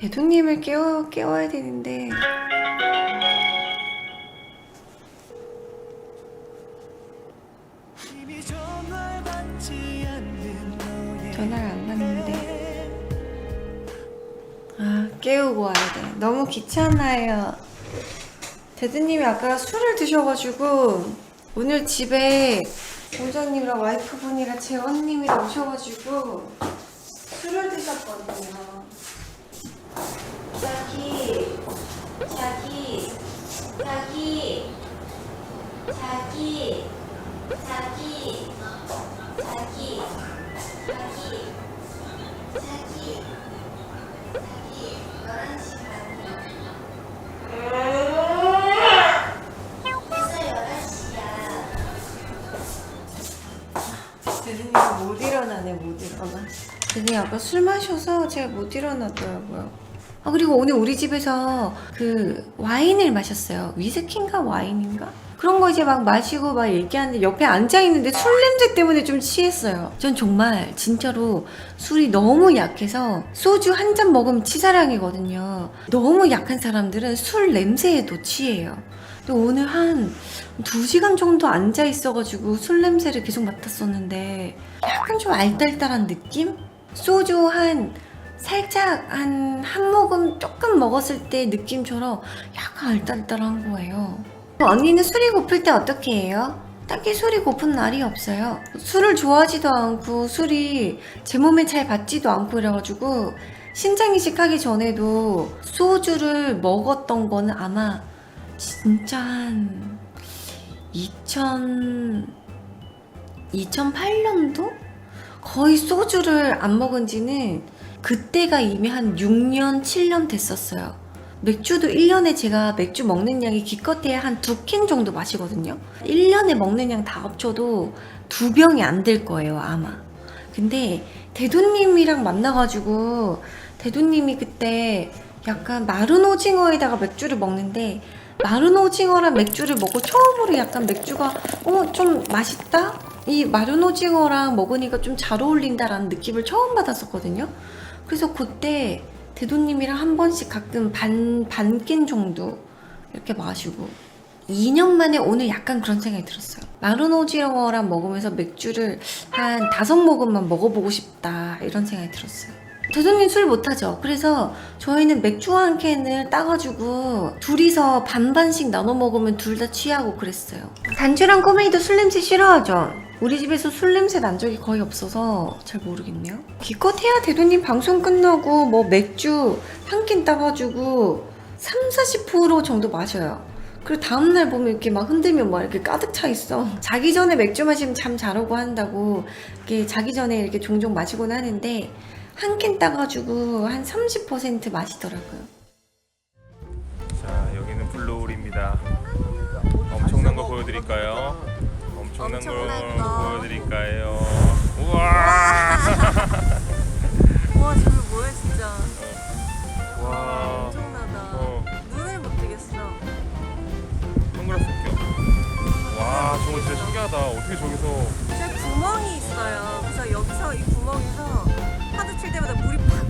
대두님을 깨워, 깨워야 되는데. 전화를 안 받는데. 아 깨우고 와야 돼. 너무 귀찮아요. 대두님이 아까 술을 드셔가지고 오늘 집에 원장님이랑 와이프분이랑 재원님이랑 오셔가지고 술을 드셨거든요 자기 자기 자기 자기 자기 자기 자기 자기 자기 11시 반이야 대리님 못 일어나네 못 일어나. 대리님 아까 술 마셔서 제가 못 일어나더라고요 아 그리고 오늘 우리 집에서 그 와인을 마셨어요 위스키인가 와인인가? 그런 거 이제 막 마시고 막 얘기하는데 옆에 앉아 있는데 술 냄새 때문에 좀 취했어요. 전 정말 진짜로 술이 너무 약해서 소주 한 잔 먹으면 치사량이거든요. 너무 약한 사람들은 술 냄새에도 취해요. 근데 오늘 한 2시간 정도 앉아 있어가지고 술 냄새를 계속 맡았었는데 약간 좀 알딸딸한 느낌? 소주 한 살짝 한 한 모금 조금 먹었을 때 느낌처럼 약간 알딸딸한 거예요. 언니는 술이 고플 때 어떻게 해요? 딱히 술이 고픈 날이 없어요. 술을 좋아하지도 않고 술이 제 몸에 잘 받지도 않고 이래가지고 신장 이식하기 전에도 소주를 먹었던 거는 아마 진짜 한 2000, 2008년도? 거의 소주를 안 먹은 지는 그때가 이미 한 6년, 7년 됐었어요. 맥주도 1년에 제가 맥주 먹는 양이 기껏해야 한 두 캔 정도 마시거든요. 1년에 먹는 양 다 합쳐도 두 병이 안 될 거예요, 아마. 근데 대두님이랑 만나가지고 대두님이 그때 약간 마른 오징어에다가 맥주를 먹는데 마른 오징어랑 맥주를 먹고 처음으로 약간 맥주가 어 좀 맛있다? 이 마른 오징어랑 먹으니까 좀 잘 어울린다라는 느낌을 처음 받았었거든요. 그래서 그때 대도님이랑 한 번씩 가끔 반, 반 캔 정도 이렇게 마시고 2년 만에 오늘 약간 그런 생각이 들었어요. 마른 오징어랑 먹으면서 맥주를 한 다섯 모금만 먹어보고 싶다 이런 생각이 들었어요. 대도님 술 못하죠. 그래서 저희는 맥주 한 캔을 따가지고 둘이서 반반씩 나눠 먹으면 둘 다 취하고 그랬어요. 단주랑 꼬맹이도 술 냄새 싫어하죠? 우리 집에서 술 냄새 난 적이 거의 없어서 잘 모르겠네요. 기껏 해야 대도님 방송 끝나고 뭐 맥주 한 캔 따가지고 3, 40% 정도 마셔요. 그리고 다음날 보면 이렇게 막 흔들면 막 이렇게 가득 차 있어. 자기 전에 맥주 마시면 잠 잘 오고 한다고 이렇게 자기 전에 이렇게 종종 마시곤 하는데 한 캔 따가지고 한 30% 마시더라고요. 자 여기는 블루홀입니다. 엄청난 거 보여드릴까요? 엄청난 거. 보여드릴까요? 우와! 와 저게 뭐야 진짜 와! 엄청나다 어, 눈을 못 뜨겠어 동그랗게 웃겨. 와 저거 진짜 신기하다. 어떻게 저기서 제 구멍이 있어요 그래서 여기서 이 구멍에서 칠 때마다 물이 팍